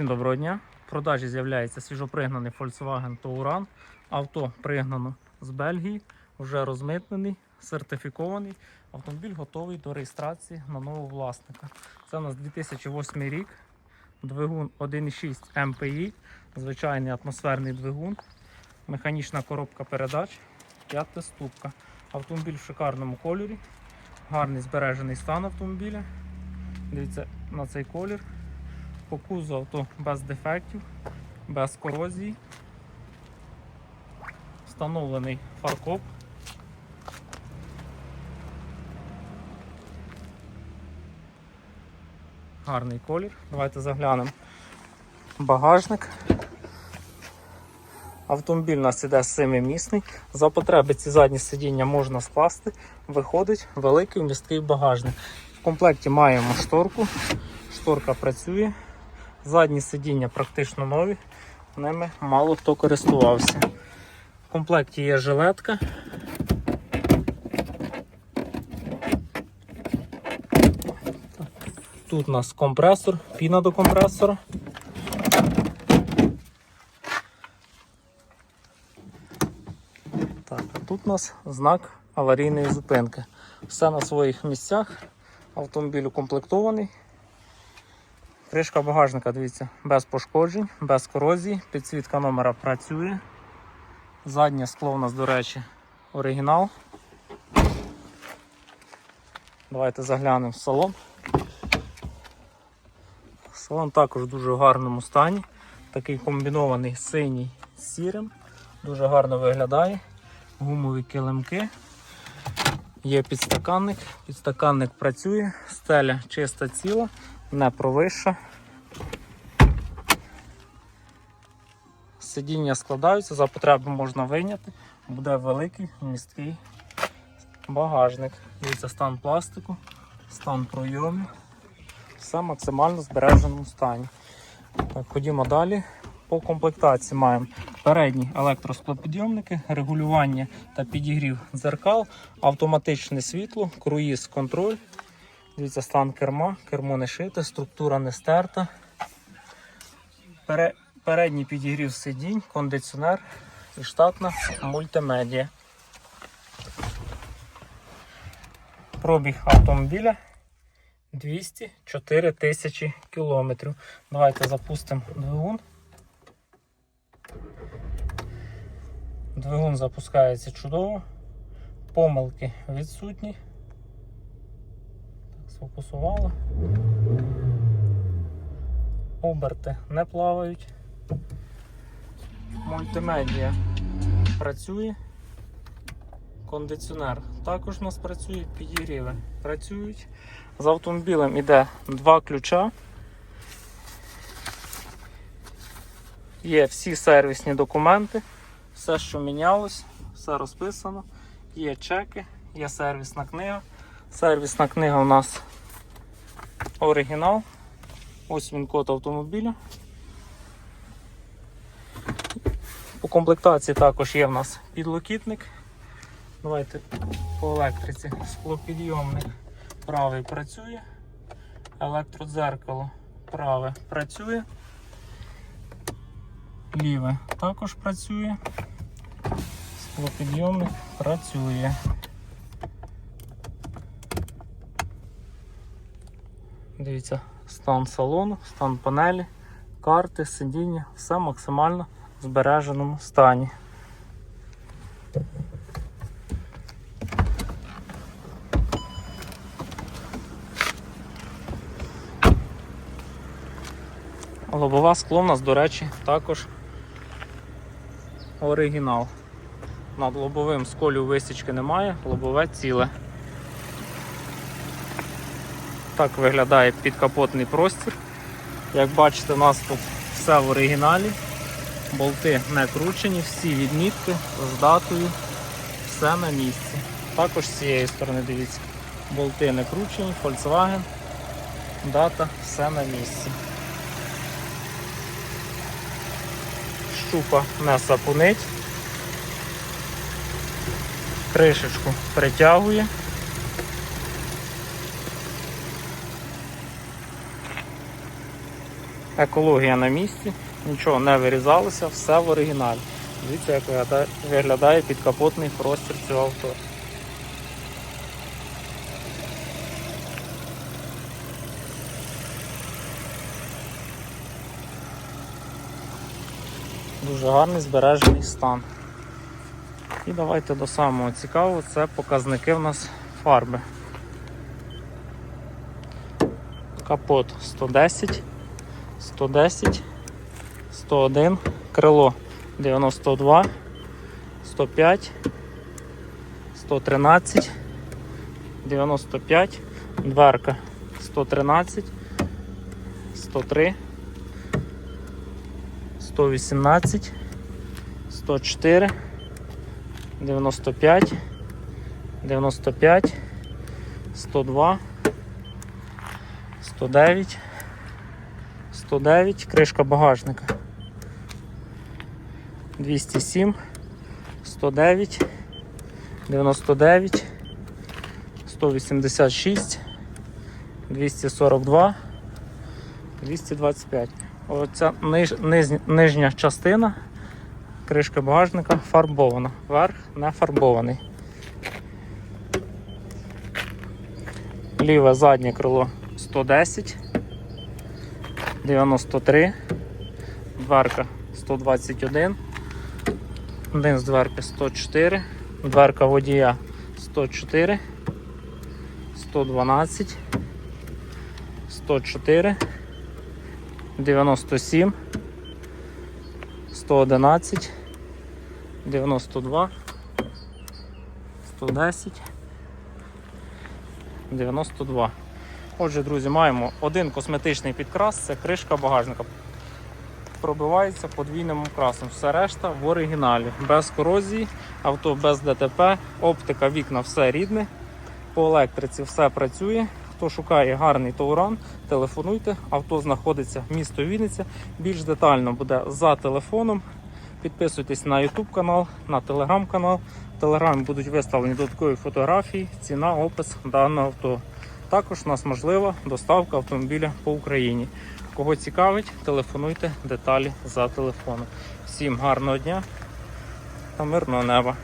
Всім доброго дня. В продажі з'являється свіжопригнаний Volkswagen Touran. Авто пригнано з Бельгії, вже розмитнений, сертифікований. Автомобіль готовий до реєстрації на нового власника. Це у нас 2008 рік. Двигун 1.6 МПІ, звичайний атмосферний двигун, механічна коробка передач, п'ятиступка. Автомобіль в шикарному кольорі, гарний збережений стан автомобіля. Дивіться на цей колір. По кузову авто без дефектів, без корозії. Встановлений фаркоп. Гарний колір. Давайте заглянемо. Багажник. Автомобіль у нас іде семимісний. За потреби ці задні сидіння можна скласти. Виходить великий місткий багажник. В комплекті маємо шторку. Шторка працює. Задні сидіння практично нові, ними мало хто користувався. В комплекті є жилетка. Тут у нас компресор, піна до компресора. Так, а тут у нас знак аварійної зупинки. Все на своїх місцях. Автомобіль укомплектований. Кришка багажника, дивіться, без пошкоджень, без корозії. Підсвітка номера працює. Заднє скло у нас, до речі, оригінал. Давайте заглянемо в салон. Салон також в дуже гарному стані. Такий комбінований синій з сірим. Дуже гарно виглядає. Гумові килимки. Є підстаканник. Підстаканник працює, стеля чиста ціла, не провища. Сидіння складаються, за потреби можна вийняти. Буде великий місткий багажник. Дивіться стан пластику, стан пройому. Все максимально збереженому стані. Так, Ходімо далі. По комплектації маємо передні електросклопідйомники, регулювання та підігрів дзеркал, автоматичне світло, круїз контроль. Дивіться, стан керма, кермо не шите, структура не стерта. Пере... Передній підігрів сидінь, кондиціонер і штатна мультимедіа. Пробіг автомобіля 204 тисячі кілометрів. Давайте запустимо двигун. Двигун запускається чудово, помилки відсутні. Сфокусувало. Оберти не плавають. Мультимедіа працює. Кондиціонер також у нас працює, підігріви працюють. З автомобілем іде два ключа. Є всі сервісні документи, все, що мінялось, все розписано. Є чеки, є сервісна книга. Сервісна книга у нас оригінал. Ось він код автомобіля. По комплектації також є в нас підлокітник. Давайте по електриці. Склопідйомник правий працює, електродзеркало праве працює, ліве також працює, склопідйомник працює. Дивіться, стан салону, стан панелі, карти, сидіння, все максимально в збереженому стані. Лобова скло в нас, до речі, також оригінал. Над лобовим сколю висічки немає, лобове ціле. Так виглядає підкапотний простір. Як бачите, у нас тут все в оригіналі. Болти не кручені, всі відмітки з датою, все на місці. Також з цієї сторони дивіться, болти не кручені, Volkswagen, дата, все на місці. Щупа не сапунить. Кришечку притягує. Екологія на місці, нічого не вирізалося, все в оригіналі. Дивіться, як виглядає- підкапотний простір цього авто. Дуже гарний збережений стан. І давайте до самого цікавого, це показники в нас фарби. Капот 110, 110, 101, крило 92, 105, 113, 95, дверка 113, 103, 118, 104, 95, 95, 102, 109, 109, кришка багажника. 207, 109, 99, 186, 242, 225. Оця ниж, нижня частина кришки багажника фарбована, верх не фарбований. Ліве заднє крило 110, 93, дверка 121, один з дверки 104, дверка водія 104, 112, 104, 97, 111, 92, 110, 92. Отже, друзі, маємо один косметичний підкрас, це кришка багажника. Пробивається подвійним красом. Все решта в оригіналі. Без корозії, авто без ДТП, оптика, вікна, все рідне. По електриці все працює. Хто шукає гарний тауран, телефонуйте. Авто знаходиться місто Вінниця. Більш детально буде за телефоном. Підписуйтесь на YouTube канал, на телеграм канал. В телеграмі будуть виставлені додаткові фотографії, ціна, опис даного авто. Також у нас можлива доставка автомобіля по Україні. Кого цікавить, телефонуйте деталі за телефоном. Всім гарного дня та мирного неба!